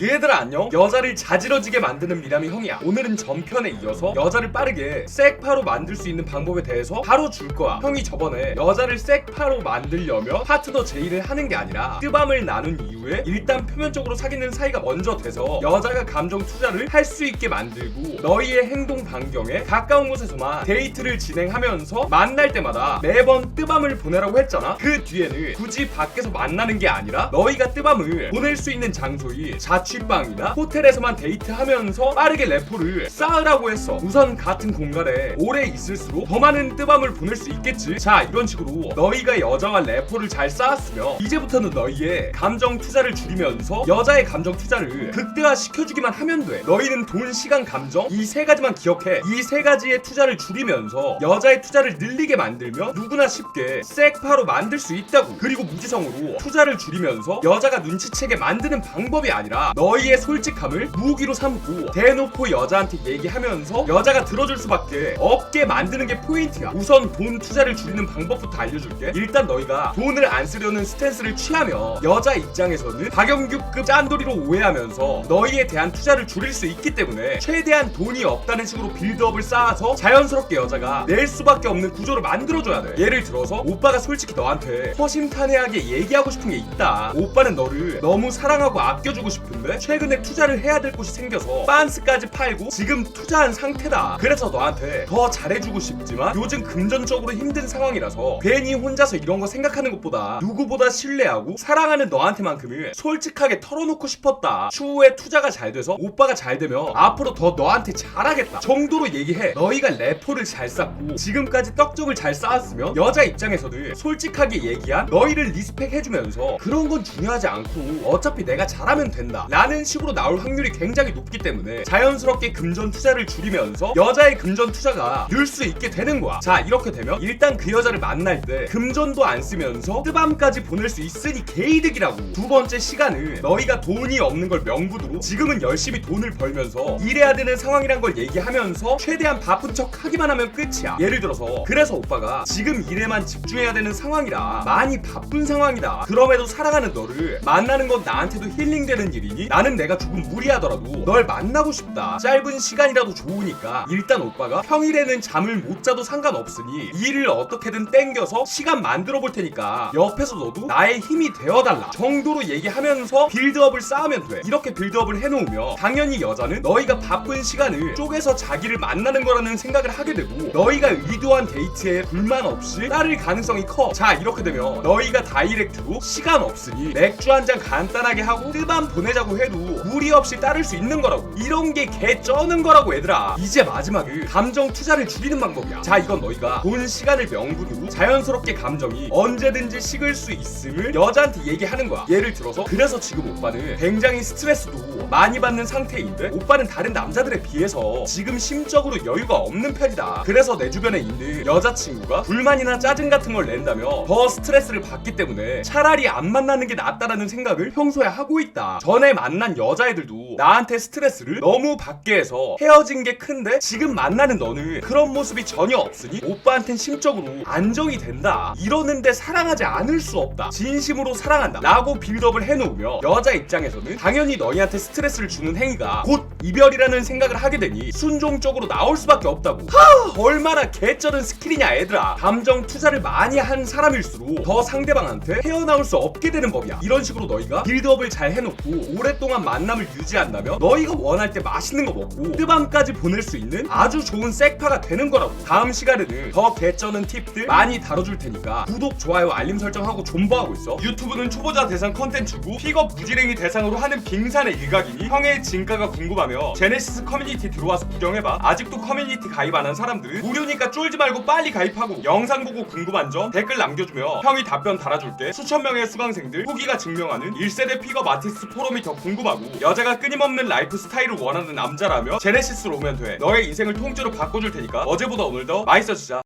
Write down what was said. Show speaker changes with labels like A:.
A: 얘들아 안녕? 여자를 자지러지게 만드는 미남이 형이야. 오늘은 전편에 이어서 여자를 빠르게 섹파로 만들 수 있는 방법에 대해서 바로 줄 거야. 형이 저번에 여자를 섹파로 만들려면 파트너 제의를 하는 게 아니라 뜨밤을 나눈 이후에 일단 표면적으로 사귀는 사이가 먼저 돼서 여자가 감정 투자를 할 수 있게 만들고 너희의 행동 반경에 가까운 곳에서만 데이트를 진행하면서 만날 때마다 매번 뜨밤을 보내라고 했잖아. 그 뒤에는 굳이 밖에서 만나는 게 아니라 너희가 뜨밤을 보낼 수 있는 장소인 자 취방이나 호텔에서만 데이트하면서 빠르게 레포를 쌓으라고 했어 우선 같은 공간에 오래 있을수록 더 많은 뜨밤을 보낼 수 있겠지. 자 이런 식으로 너희가 여자와 레포를 잘 쌓았으면 이제부터는 너희의 감정 투자를 줄이면서 여자의 감정 투자를 극대화 시켜주기만 하면 돼. 너희는 돈 시간 감정 이 세 가지만 기억해. 이 세 가지의 투자를 줄이면서 여자의 투자를 늘리게 만들면 누구나 쉽게 섹파로 만들 수 있다고. 그리고 무지성으로 투자를 줄이면서 여자가 눈치채게 만드는 방법이 아니라 너희의 솔직함을 무기로 삼고 대놓고 여자한테 얘기하면서 여자가 들어줄 수밖에 없게 만드는 게 포인트야. 우선 돈 투자를 줄이는 방법부터 알려줄게. 일단 너희가 돈을 안 쓰려는 스탠스를 취하면 여자 입장에서는 박영규급 짠돌이로 오해하면서 너희에 대한 투자를 줄일 수 있기 때문에 최대한 돈이 없다는 식으로 빌드업을 쌓아서 자연스럽게 여자가 낼 수밖에 없는 구조를 만들어줘야 돼. 예를 들어서 오빠가 솔직히 너한테 허심탄회하게 얘기하고 싶은 게 있다. 오빠는 너를 너무 사랑하고 아껴주고 싶은데 최근에 투자를 해야 될 곳이 생겨서 빤스까지 팔고 지금 투자한 상태다. 그래서 너한테 더 잘해주고 싶지만 요즘 금전적으로 힘든 상황이라서 괜히 혼자서 이런 거 생각하는 것보다 누구보다 신뢰하고 사랑하는 너한테만큼은 솔직하게 털어놓고 싶었다. 추후에 투자가 잘 돼서 오빠가 잘 되면 앞으로 더 너한테 잘하겠다 정도로 얘기해. 너희가 레포를 잘 쌓고 지금까지 떡점을 잘 쌓았으면 여자 입장에서는 솔직하게 얘기한 너희를 리스펙 해주면서 그런 건 중요하지 않고 어차피 내가 잘하면 된다 라는 식으로 나올 확률이 굉장히 높기 때문에 자연스럽게 금전 투자를 줄이면서 여자의 금전 투자가 늘 수 있게 되는 거야. 자 이렇게 되면 일단 그 여자를 만날 때 금전도 안 쓰면서 뜨밤까지 보낼 수 있으니 개이득이라고. 두 번째 시간은 너희가 돈이 없는 걸 명분으로 지금은 열심히 돈을 벌면서 일해야 되는 상황이란 걸 얘기하면서 최대한 바쁜 척 하기만 하면 끝이야. 예를 들어서 그래서 오빠가 지금 일에만 집중해야 되는 상황이라 많이 바쁜 상황이다. 그럼에도 사랑하는 너를 만나는 건 나한테도 힐링되는 일이니 나는 내가 조금 무리하더라도 널 만나고 싶다. 짧은 시간이라도 좋으니까 일단 오빠가 평일에는 잠을 못 자도 상관없으니 일을 어떻게든 땡겨서 시간 만들어 볼 테니까 옆에서 너도 나의 힘이 되어달라 정도로 얘기하면서 빌드업을 쌓으면 돼. 이렇게 빌드업을 해놓으면 당연히 여자는 너희가 바쁜 시간을 쪼개서 자기를 만나는 거라는 생각을 하게 되고 너희가 의도한 데이트에 불만 없이 따를 가능성이 커 자 이렇게 되면 너희가 다이렉트로 시간 없으니 맥주 한 잔 간단하게 하고 뜨밤 보내자고 해도 무리 없이 따를 수 있는 거라고. 이런 게 개 쩌는 거라고 얘들아. 이제 마지막은 감정 투자를 줄이는 방법이야. 자 이건 너희가 돈 시간을 명분으로 자연스럽게 감정이 언제든지 식을 수 있음을 여자한테 얘기하는 거야. 예를 들어서 그래서 지금 오빠는 굉장히 스트레스도 많이 받는 상태인데 오빠는 다른 남자들에 비해서 지금 심적으로 여유가 없는 편이다. 그래서 내 주변에 있는 여자친구가 불만이나 짜증 같은 걸 낸다며 더 스트레스를 받기 때문에 차라리 안 만나는 게 낫다라는 생각을 평소에 하고 있다. 전에 만난 여자애들도 나한테 스트레스를 너무 받게 해서 헤어진 게 큰데 지금 만나는 너는 그런 모습이 전혀 없으니 오빠한텐 심적으로 안정이 된다. 이러는데 사랑하지 않을 수 없다. 진심으로 사랑한다. 라고 빌드업을 해놓으며 여자 입장에서는 당연히 너희한테 스트레스를 주는 행위가 곧 이별이라는 생각을 하게 되니 순종적으로 나올 수밖에 없다고. 하 얼마나 개쩌는 스킬이냐 얘들아. 감정 투자를 많이 한 사람일수록 더 상대방한테 헤어나올 수 없게 되는 법이야. 이런 식으로 너희가 빌드업을 잘 해놓고 오 랫동안 만남을 유지한다면 너희가 원할 때 맛있는 거 먹고 뜨밤까지 보낼 수 있는 아주 좋은 섹파가 되는 거라고. 다음 시간에는 더 개쩌는 팁들 많이 다뤄줄 테니까 구독 좋아요 알림 설정하고 존버하고 있어. 유튜브는 초보자 대상 컨텐츠고 픽업 무지랭이 대상으로 하는 빙산의 일각이니 형의 진가가 궁금하며 제네시스 커뮤니티 들어와서 구경해봐. 아직도 커뮤니티 가입 안 한 사람들은 무료니까 쫄지 말고 빨리 가입하고 영상 보고 궁금한 점 댓글 남겨주며 형이 답변 달아줄게. 수천 명의 수강생들 후기가 증명하는 1세대 픽업 아티스트 포럼이 더 궁금하고 여자가 끊임없는 라이프 스타일을 원하는 남자라며 제네시스로 오면 돼. 너의 인생을 통째로 바꿔줄 테니까 어제보다 오늘 더 맛있어지자